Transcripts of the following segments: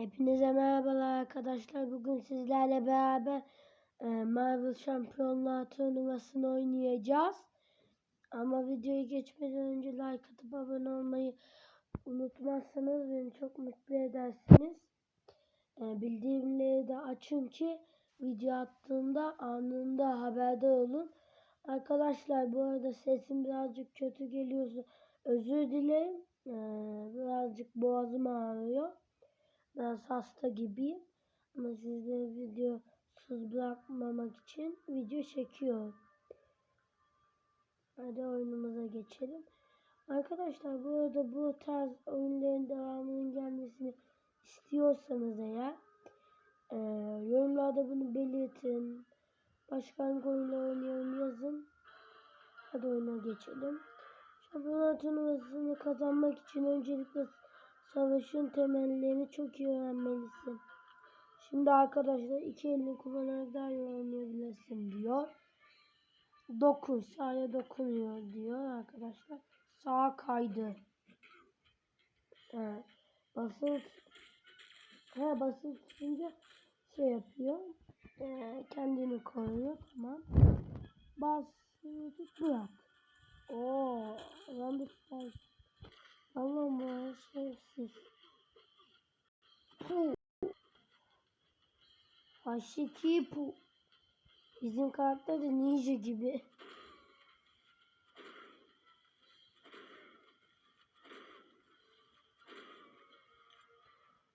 Hepinize merhabalar arkadaşlar. Bugün sizlerle beraber e, Marvel Şampiyonlar Turnuvası'nı oynayacağız. Ama videoyu geçmeden önce like atıp abone olmayı unutmazsanız beni çok mutlu edersiniz. E, bildirimleri de açın ki video attığımda anında haberdar olun. Arkadaşlar bu arada sesim birazcık kötü geliyorsa özür dilerim. E, birazcık boğazım ağrıyor. Biraz hasta gibiyim. Ama sizlere videosuz bırakmamak için video çekiyorum. Hadi oyunumuza geçelim. Arkadaşlar bu arada bu tarz oyunların devamının gelmesini istiyorsanız eğer e, yorumlarda bunu belirtin. Başka hangi oyunlar oynayalım yazın. Hadi oyuna geçelim. Şampiyonlar turnuvasını kazanmak için öncelikle savaşın temellerini çok iyi öğrenmelisin. Şimdi arkadaşlar iki elini kullanarak daha iyi oynayabilirsin diyor. Dokun, sağa dokunuyor diyor arkadaşlar. Sağa kaydı. Evet. Basılı ha, basılı tutunca şey yapıyor. Ee, kendini koruyor. Tamam. Basılı tut bırak. Oo, ben de süper. Allah'ım bu şerefsiz. Puh. Haşiki pu. Bizim karakter de ninja gibi.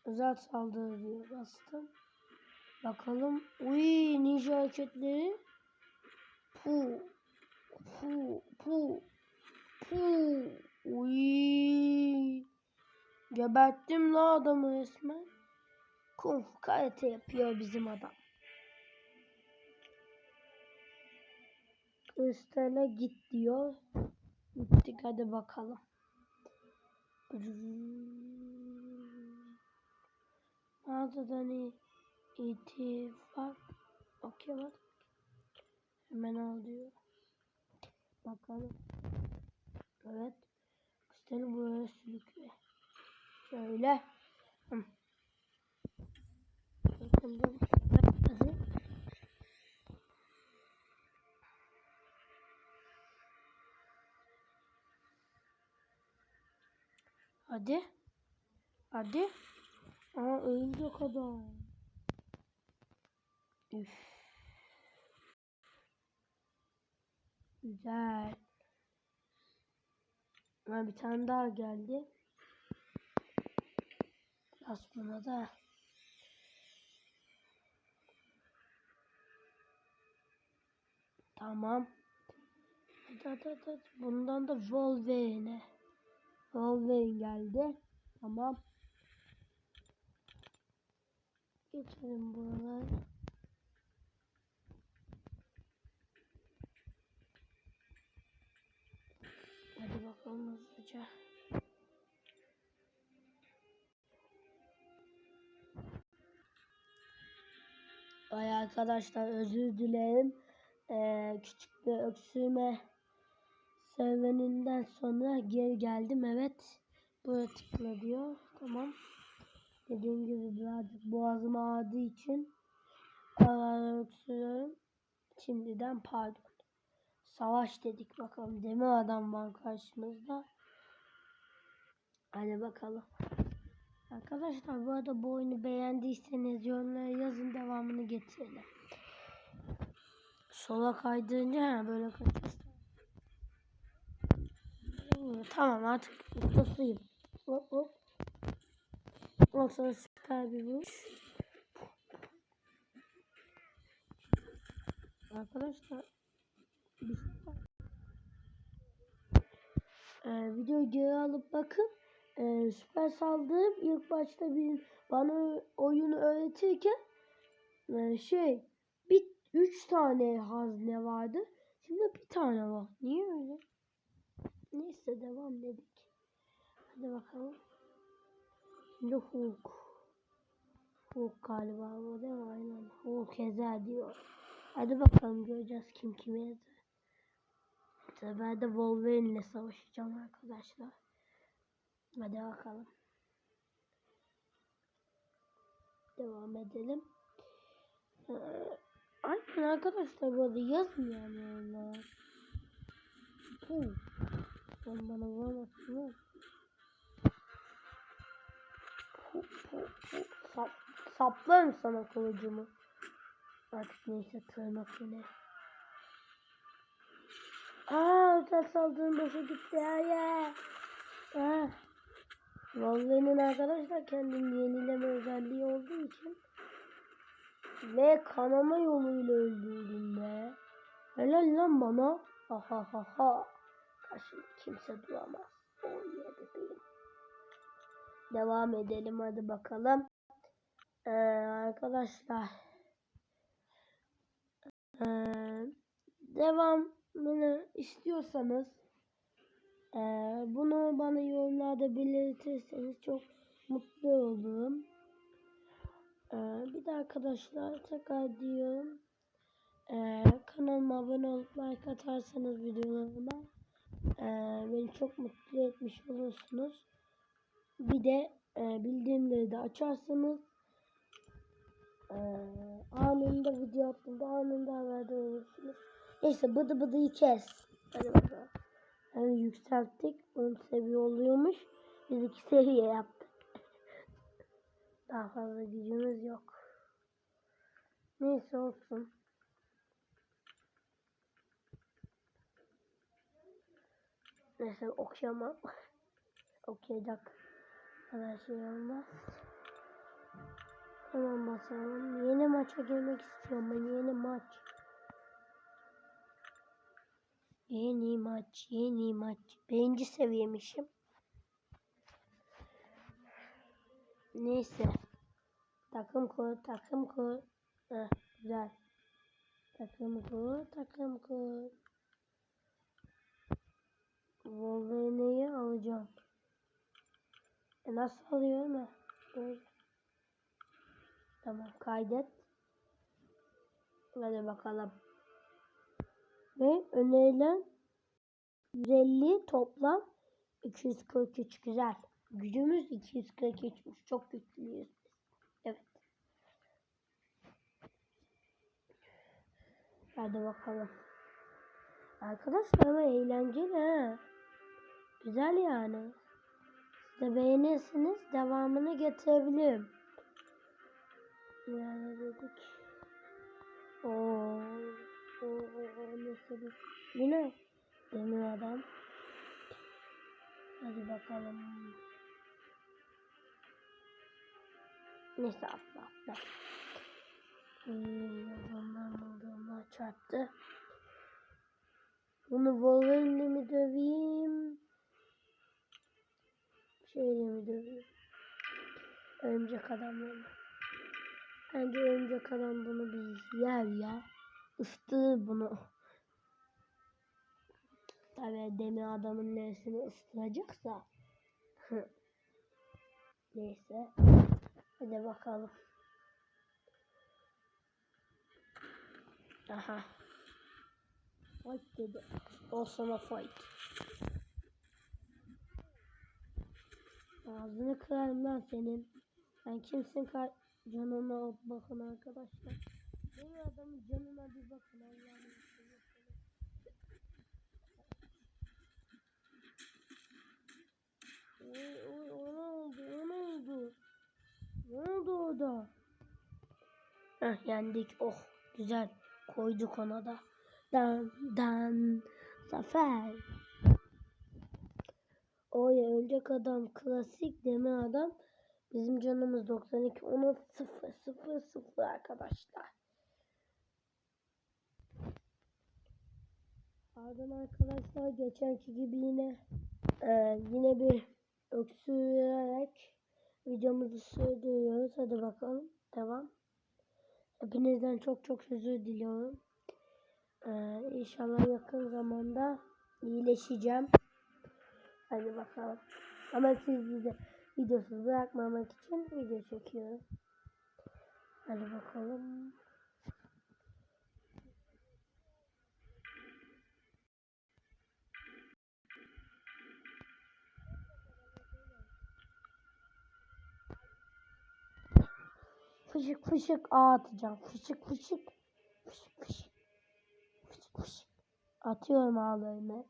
Özel saldırı diyor bastım. Bakalım. Uy ninja hareketleri. Pu. Pu. Pu. Pu. Uy. Geberttim la adamı resmen. Kung fu karate yapıyor bizim adam. Kristal'e git diyor. Gittik hadi bakalım. Mağazadan iyi itifak okuyamadım. Hemen al diyor. Bakalım. Evet. Kristal'i buraya sürükle. Şöyle. Bakın bu hadi. Hadi. Aa ölecek adam. Üf. Güzel. Ama bir tane daha geldi. Biraz buna da. Tamam. Hadi hadi. Bundan da Wolverine. Wolverine geldi. Tamam. Geçelim buraları. Hadi bakalım hızlıca. Ay arkadaşlar özür dilerim. Ee, küçük bir öksürme serüveninden sonra geri geldim. Evet. Buraya tıkla diyor. Tamam. Dediğim gibi birazcık boğazım ağrıdığı için öksürüyorum. Şimdiden pardon. Savaş dedik bakalım. Demir adam var karşımızda. Hadi bakalım. Arkadaşlar bu arada bu oyunu beğendiyseniz yorumlara yazın devamını getirelim. Sola kaydırınca böyle kaçacağız. Tamam artık ustasıyım. Hop hop. Ondan sonra süper bir vuruş. Arkadaşlar. Ee, videoyu geri alıp bakın. Ee, süper saldırıp ilk başta bir bana oyunu öğretirken e, şey bir üç tane hazne vardı. Şimdi bir tane var. Niye öyle? Neyse devam dedik. Hadi bakalım. Şimdi Hulk. Hulk galiba bu değil mi? Aynen. Hulk ezer diyor. Hadi bakalım göreceğiz kim kimi ezer. Bu sefer de Wolverine ile savaşacağım arkadaşlar. Hadi bakalım. devam edelim. Ee, arkadaşlar böyle yazın yani. Puh. Sen bana vuramazsın ha. Sap, saplarım sana kılıcımı. Artık neyse tırnak yine. Aa özel saldırın boşa gitti. Hayır. Ah. Wolverine'in arkadaşlar kendini yenileme özelliği olduğu için ve kanama yoluyla öldürdüm be. Helal lan bana. Ha ha ha ha. Karşımda kimse duramaz. O bebeğim. Devam edelim hadi bakalım. Ee, arkadaşlar. Ee, devamını istiyorsanız ee, bunu bana yorumlarda belirtirseniz çok mutlu olurum. Ee, bir de arkadaşlar tekrar diyorum. Ee, kanalıma abone olup like atarsanız videolarıma beni çok mutlu etmiş olursunuz. Bir de e, bildirimleri de açarsanız e, anında video attığımda anında. Neyse bıdı bıdıyı kes. Hadi bakalım. Yani yükselttik. 10 seviye oluyormuş. Biz 2 seviye yaptık. Daha fazla gücümüz yok. Neyse olsun. Neyse okuyamam. Okuyacak kadar şey olmaz. Hemen basalım. Yeni maça girmek istiyorum ben. Yeni maç. Yeni maç, yeni maç. Birinci seviyemişim. Neyse. Takım kur, takım kur. Heh, güzel. Takım kur, takım kur. Wolverine'i alacağım. E nasıl alıyorum ha? Böyle. Tamam kaydet. Hadi bakalım. Ve önerilen 150 toplam 243 güzel. Gücümüz 243'müş. Çok güçlüyüz. Evet. Hadi bakalım. Arkadaşlar ama eğlenceli ha. Güzel yani. Siz de beğenirsiniz. Devamını getirebilirim. Yani dedik. Oo. Yine demir adam. Hadi bakalım. Neyse atla atla. Hmm, adamlar adamlar çarptı. Bunu Wolverine'le mi döveyim? Şeyle mi döveyim? Örümcek adamla mı? Bence örümcek adam bunu bir yer ya ıstırır bunu. Tabi demir adamın neresini ıstıracaksa. Neyse. Hadi bakalım. Aha. Fight dedi. O sana fight. Ağzını kırarım lan senin. Sen kimsin kar canına bakın arkadaşlar. Demir adamın canına bir bakın Allah'ını seversen. Oy oy o ne oldu o ne oldu? Ne oldu orada? Heh yendik oh güzel koyduk ona da. Dan dan zafer. Oy öncek adam klasik demir adam. Bizim canımız 92 ona 0 0 0 arkadaşlar. Ardından arkadaşlar geçenki gibi yine e, yine bir öksürerek videomuzu sürdürüyoruz. Hadi bakalım. Devam. Hepinizden çok çok özür diliyorum. Ee, inşallah yakın zamanda iyileşeceğim. Hadi bakalım. Ama sizi de videosuz bırakmamak için video çekiyorum. Hadi bakalım. Fışık fışık ağ atacağım. Fışık fışık. Fışık fışık. Fışık fışık. Atıyorum ağlarını.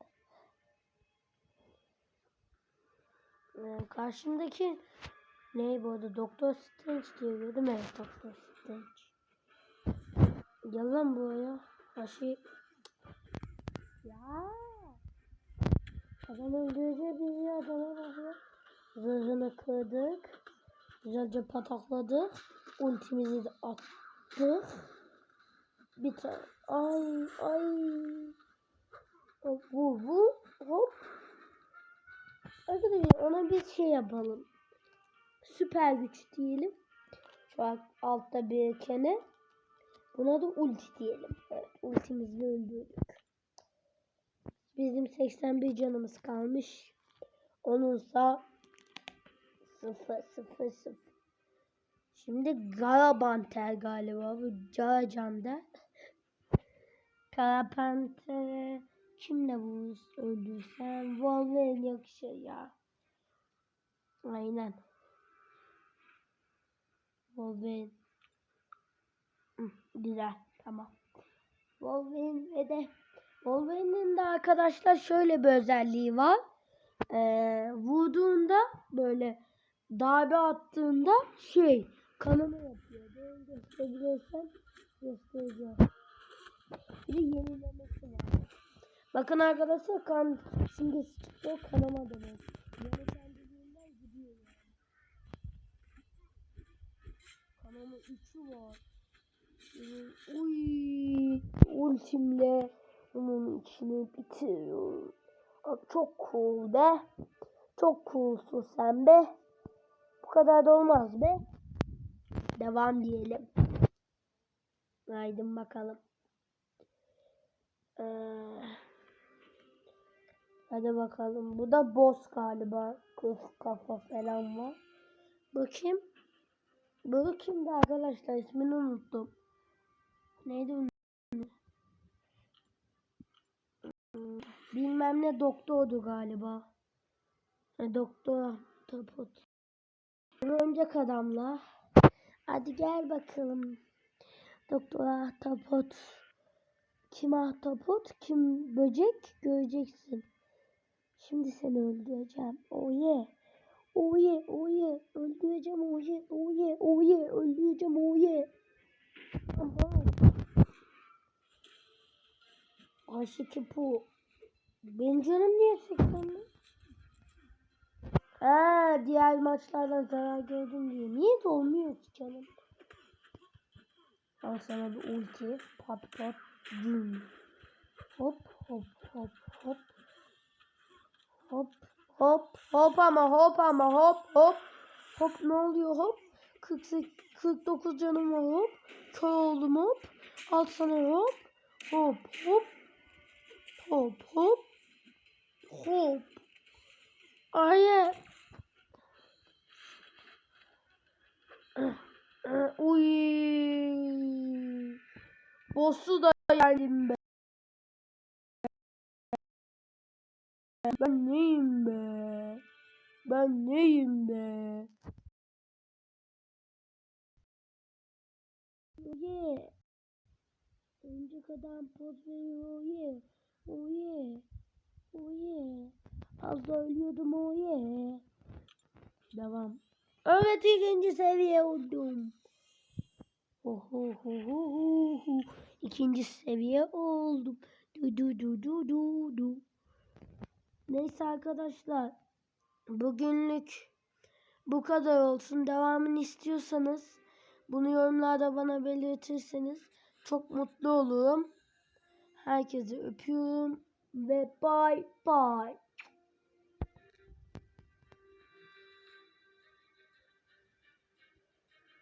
Ee, karşımdaki ne bu arada Doktor Strange diye değil mi? Doktor Strange. Gel lan buraya. Başı. Ya. Adam öldürecek bizi adama bakıyor. Zırhını kırdık. Güzelce patakladık. Ultimizi de attık. Bir tane. Ay ay. Hop bu bu. Hop. Arkadaşlar ona bir şey yapalım. Süper güç diyelim. Şu an altta bir kene. Buna da ulti diyelim. Evet ultimizle öldürdük. Bizim 81 canımız kalmış. Onunsa 0 0 0. Şimdi Garabanter galiba bu Caracan'da. Karapanter'e kimle bu öldürsen Wolverine yakışır ya. Aynen. Wolverine. Güzel tamam. Wolverine ve de Wolverine'in de arkadaşlar şöyle bir özelliği var. Ee, vurduğunda böyle darbe attığında şey kanama yapıyor. Böyle gösterebilirsem göstereceğim. Bir yenilemesi var. Bakın arkadaşlar kan simgesi. O kanama demek. Yani kendiliğinden gidiyor yani. Kanama 3'ü var. Ee, Uy, ultimle onun içini bitiriyorum. Çok cool be. Çok coolsun sen be. Bu kadar da olmaz be. Devam diyelim. Haydi bakalım. Ee, hadi bakalım. Bu da boss galiba. Kız kafa falan var. Bakayım. Bu kimdi arkadaşlar? İsmini unuttum. Neydi onun? Bilmem ne doktordu galiba. Doktor Taput. Örümcek adamla. Hadi gel bakalım. Doktor Ahtapot. Kim ahtapot, kim böcek göreceksin. Şimdi seni öldüreceğim. Yeah. Yeah, oh yeah. Öldüreceğim yeah, yeah, oh yeah. Öldüreceğim. Aha. Aşık bu. Benim canım niye sıkıldı? Ha, diğer maçlardan zarar gördüm diye. Niye dolmuyor ki canım? Al sana bir ulti. Pat pat. Düm. Hop hop hop hop. Hop hop hop ama hop ama hop hop. Hop ne oluyor hop? 48, 49 canım var hop. Kör oldum hop. Al sana hop. Hop hop. Hop hop. Hop. Hayır. Uy. Boss'u da yendim be. Ben neyim be? Ben neyim be? Yeah. Örümcek adam poz veriyor. Yeah. Oh yeah. Az da ölüyordum yeah. Devam. Evet ikinci seviye oldum. Oho ho ho ho ho. İkinci seviye oldum. Du du du du du du. Neyse arkadaşlar. Bugünlük bu kadar olsun. Devamını istiyorsanız bunu yorumlarda bana belirtirseniz çok mutlu olurum. Herkese öpüyorum ve bye bye.